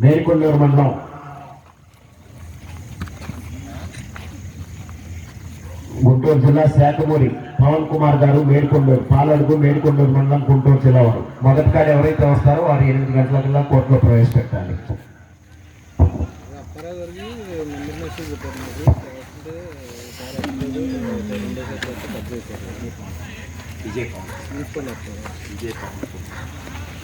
మేడికొండూరు మండలం గుంటూరు జిల్లా శాఖమూరి పవన్ కుమార్ గారు మేడికొండూరు పాలడుగు మేడికొండూరు మండలం గుంటూరు జిల్లా వారు. మొదటి కాడ ఎవరైతే వస్తారో వారు ఎనిమిది గంటలకల్లా కోర్టులో ప్రవేశపెట్టాలి.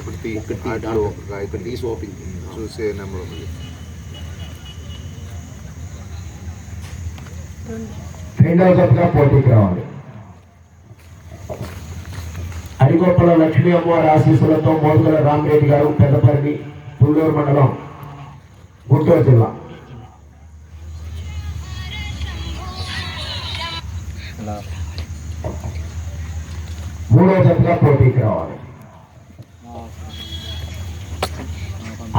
ఒకటి ఆటలో ఇక్కడ తీసి ఓపెన్ చూసే నెంబర్ ఉంది. రెండవ జతగా పోటీకి రావాలి అడిగొప్పల లక్ష్మీ అమ్మవారి ఆశీస్సులతో మోదుగల రామరెడ్డి గారు పెద్దపల్లి పుల్లూరు మండలం గుంటూరు జిల్లా. మూడవ జతగా పోటీకి రావాలి.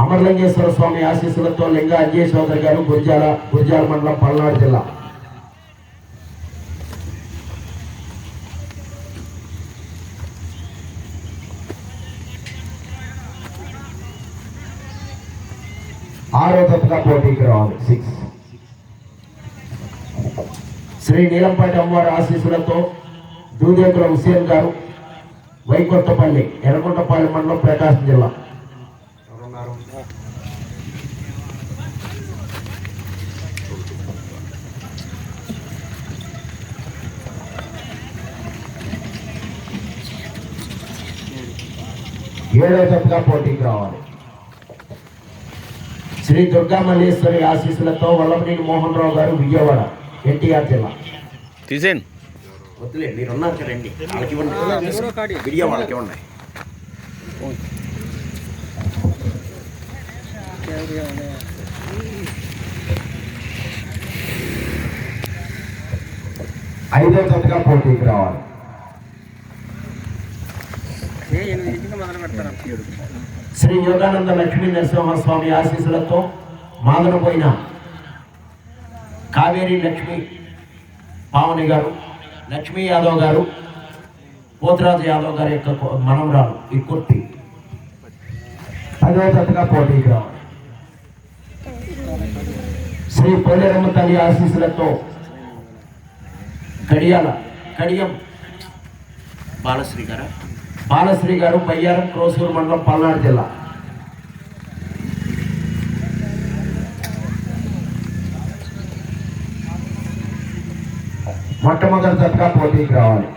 అమరలింగేశ్వర స్వామి ఆశీస్సులతో లింగ అజయ్ గారు గురిజాల గురిజాల మండలం పల్నాడు జిల్లా. ఆరో జతగా పోటీకి రావాలి. సిక్స్ శ్రీ నీలంపాటి అమ్మవారి ఆశీస్సులతో దూదేకుల హుసేన్ గారు వైకొత్తపల్లి ఎర్రగొండపల్లి మండలం ప్రకాశం జిల్లా. ఏడో తప్పుగా పోటీకి రావాలి శ్రీ దుర్గా మల్లేశ్వరి ఆశీస్సులతో వల్లభనేని మోహన్ రావు గారు విజయవాడ ఎన్టీఆర్ జిల్లా. వద్దులే మీరు ఉన్నారు కదండి వాళ్ళకి ఇవ్వండి. విడియో వాళ్ళకి ఇవ్వండి. ఐదో జతగా పోటీకి రావాలి. శ్రీ యోగానంద లక్ష్మీ నరసింహస్వామి ఆశీస్సులతో మాదనపోయిన కావేరి లక్ష్మి పావని గారు లక్ష్మీ యాదవ్ గారు పోతరాజు యాదవ్ గారి యొక్క మనవరాలు ఈ కుర్తి. పదవ జతగా పోటీకి రావాలి. శ్రీ పోలేరమ్మ తల్లి ఆశీస్సులతో కడియాల కడియం బాలశ్రీ గారా? బాలశ్రీ గారు బయ్యారం క్రోసూరు మండలం పల్నాడు జిల్లా. మొట్టమొదటి జతగా పోటీకి రావాలి.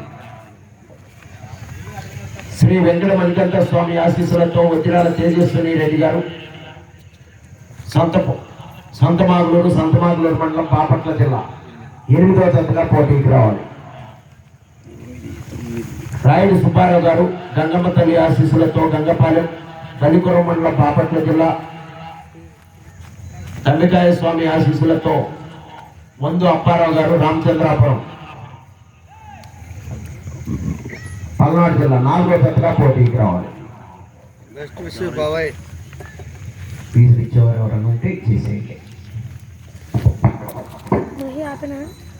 శ్రీ వెంకట మణికంఠ స్వామి ఆశీస్సులతో వజ్రాల తేజస్విని రెడ్డి గారు సంత సంతమాగులూరు సంతమాగులూరు మండలం బాపట్ల జిల్లా ఎనిమిదవ తరగతిగా పోటీకి రావాలి. రాయుడు సుబ్బారావు గారు గంగమ్మ తల్లి ఆశీస్సులతో గంగపాలెం కలికురం మండలం బాపట్ల జిల్లా దండకాయ స్వామి ఆశీస్సులతో ముందు అప్పారావు గారు రామచంద్రాపురం. పల్నాడు జిల్లా నాలుగో పెద్దగా పోటీకి రావాలి. ఫీజు ఇచ్చేవారు ఎవరైనా ఉంటే చేసేయండి